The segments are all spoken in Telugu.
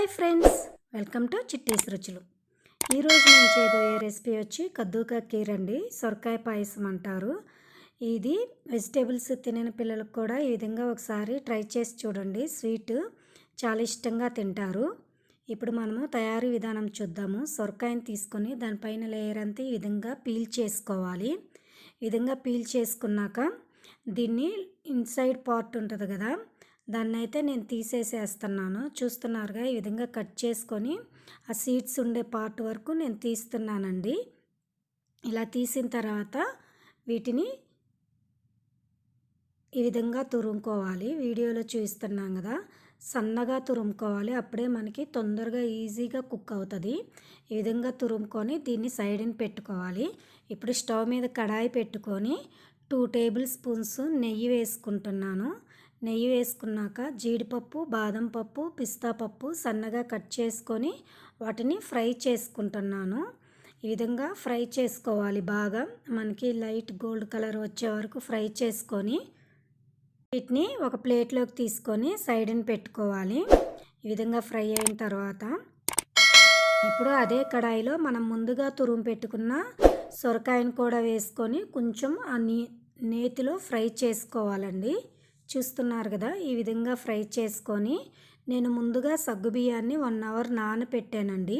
Hi friends welcome to Chitti's రుచులు. ఈరోజు నేను చేయబోయే రెసిపీ వచ్చి కద్దూకా కీర్ అండి సొరకాయ పాయసం అంటారు. ఇది వెజిటేబుల్స్ తినని పిల్లలకు కూడా ఈ విధంగా ఒకసారి ట్రై చేసి చూడండి స్వీట్ చాలా ఇష్టంగా తింటారు. ఇప్పుడు మనము తయారీ విధానం చూద్దాము. సొరకాయని తీసుకొని దానిపైన లేయర్ అంతా ఈ విధంగా పీల్ చేసుకోవాలి. విధంగా పీల్ చేసుకున్నాక దీన్ని ఇన్సైడ్ పార్ట్ ఉంటుంది కదా దాన్ని అయితే నేను తీసేసేస్తున్నాను. చూస్తున్నారుగా ఈ విధంగా కట్ చేసుకొని ఆ సీడ్స్ ఉండే పార్ట్ వరకు నేను తీస్తున్నానండి. ఇలా తీసిన తర్వాత వీటిని ఈ విధంగా తురుముకోవాలి. వీడియోలో చూస్తున్నాం కదా సన్నగా తురుముకోవాలి. అప్పుడే మనకి తొందరగా ఈజీగా కుక్ అవుతుంది. ఈ విధంగా తురుముకొని దీన్ని సైడ్ని పెట్టుకోవాలి. ఇప్పుడు స్టవ్ మీద కడాయి పెట్టుకొని టూ టేబుల్ స్పూన్స్ నెయ్యి వేసుకుంటున్నాను. నెయ్యి వేసుకున్నాక జీడిపప్పు బాదం పప్పు పిస్తా పప్పు సన్నగా కట్ చేసుకొని వాటిని ఫ్రై చేసుకుంటున్నాను. ఈ విధంగా ఫ్రై చేసుకోవాలి బాగా. మనకి లైట్ గోల్డ్ కలర్ వచ్చే వరకు ఫ్రై చేసుకొని వీటిని ఒక ప్లేట్లోకి తీసుకొని సైడ్ని పెట్టుకోవాలి. ఈ విధంగా ఫ్రై అయిన తర్వాత ఇప్పుడు అదే కడాయిలో మనం ముందుగా తురుము పెట్టుకున్న సొరకాయను కూడా వేసుకొని కొంచెం ఆ నీ నేతిలో ఫ్రై చేసుకోవాలండి. చూస్తున్నారు కదా ఈ విధంగా ఫ్రై చేసుకొని నేను ముందుగా సగ్గుబియ్యాన్ని వన్ అవర్ నానబెట్టానండి.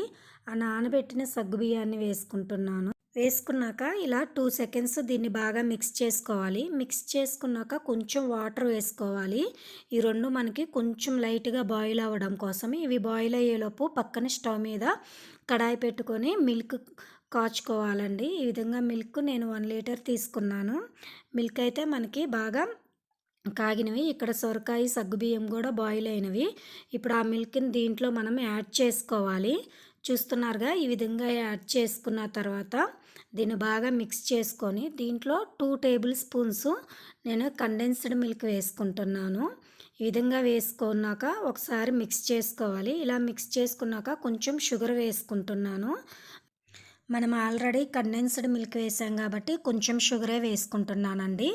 ఆ నానబెట్టిన సగ్గుబియ్యాన్ని వేసుకుంటున్నాను. వేసుకున్నాక ఇలా టూ సెకండ్స్ దీన్ని బాగా మిక్స్ చేసుకోవాలి. మిక్స్ చేసుకున్నాక కొంచెం వాటర్ వేసుకోవాలి. ఈ రెండు మనకి కొంచెం లైట్గా బాయిల్ అవ్వడం కోసం ఇవి బాయిల్ అయ్యేలోపు పక్కన స్టవ్ మీద కడాయి పెట్టుకొని మిల్క్ కాచుకోవాలండి. ఈ విధంగా మిల్క్ నేను వన్ లీటర్ తీసుకున్నాను. మిల్క్ అయితే మనకి బాగా కాగినవి ఇక్కడ సొరకాయ సగ్గుబియ్యం కూడా బాయిల్ అయినవి. ఇప్పుడు ఆ మిల్క్ని దీంట్లో మనం యాడ్ చేసుకోవాలి. చూస్తున్నారుగా ఈ విధంగా యాడ్ చేసుకున్న తర్వాత దీన్ని బాగా మిక్స్ చేసుకొని దీంట్లో టూ టేబుల్ స్పూన్స్ నేను కండెన్స్డ్ మిల్క్ వేసుకుంటున్నాను. ఈ విధంగా వేసుకున్నాక ఒకసారి మిక్స్ చేసుకోవాలి. ఇలా మిక్స్ చేసుకున్నాక కొంచెం షుగర్ వేసుకుంటున్నాను. మనం ఆల్రెడీ కండెన్స్డ్ మిల్క్ వేసాం కాబట్టి కొంచెం షుగరే వేసుకుంటున్నానండి.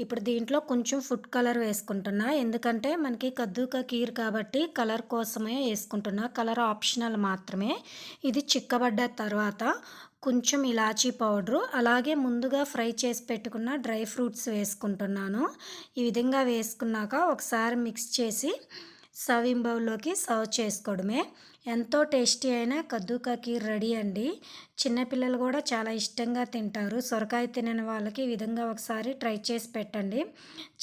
ఇప్పుడు దీంట్లో కొంచెం ఫుడ్ కలర్ వేసుకుంటున్నా. ఎందుకంటే మనకి కద్దూక కీర్ కాబట్టి కలర్ కోసమే వేసుకుంటున్నా. కలర్ ఆప్షనల్ మాత్రమే. ఇది చిక్కబడ్డ తర్వాత కొంచెం ఇలాచీ పౌడరు. అలాగే ముందుగా ఫ్రై చేసి పెట్టుకున్న డ్రై ఫ్రూట్స్ వేసుకుంటున్నాను. ఈ విధంగా వేసుకున్నాక ఒకసారి మిక్స్ చేసి సర్వింగ్ బౌల్లోకి సర్వ్ చేసుకోవడమే. ఎంతో టేస్టీ అయిన కద్దూకా కీర్ రెడీ అండి. చిన్నపిల్లలు కూడా చాలా ఇష్టంగా తింటారు. సొరకాయ తినని వాళ్ళకి ఈ విధంగా ఒకసారి ట్రై చేసి పెట్టండి.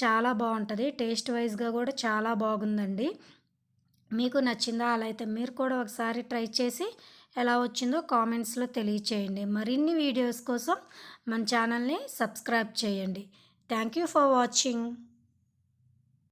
చాలా బాగుంటుంది. టేస్ట్ వైజ్గా కూడా చాలా బాగుందండి. మీకు నచ్చిందా అలా అయితే మీరు కూడా ఒకసారి ట్రై చేసి ఎలా వచ్చిందో కామెంట్స్లో తెలియచేయండి. మరిన్ని వీడియోస్ కోసం మన ఛానల్ని సబ్స్క్రైబ్ చేయండి. Thank you for watching.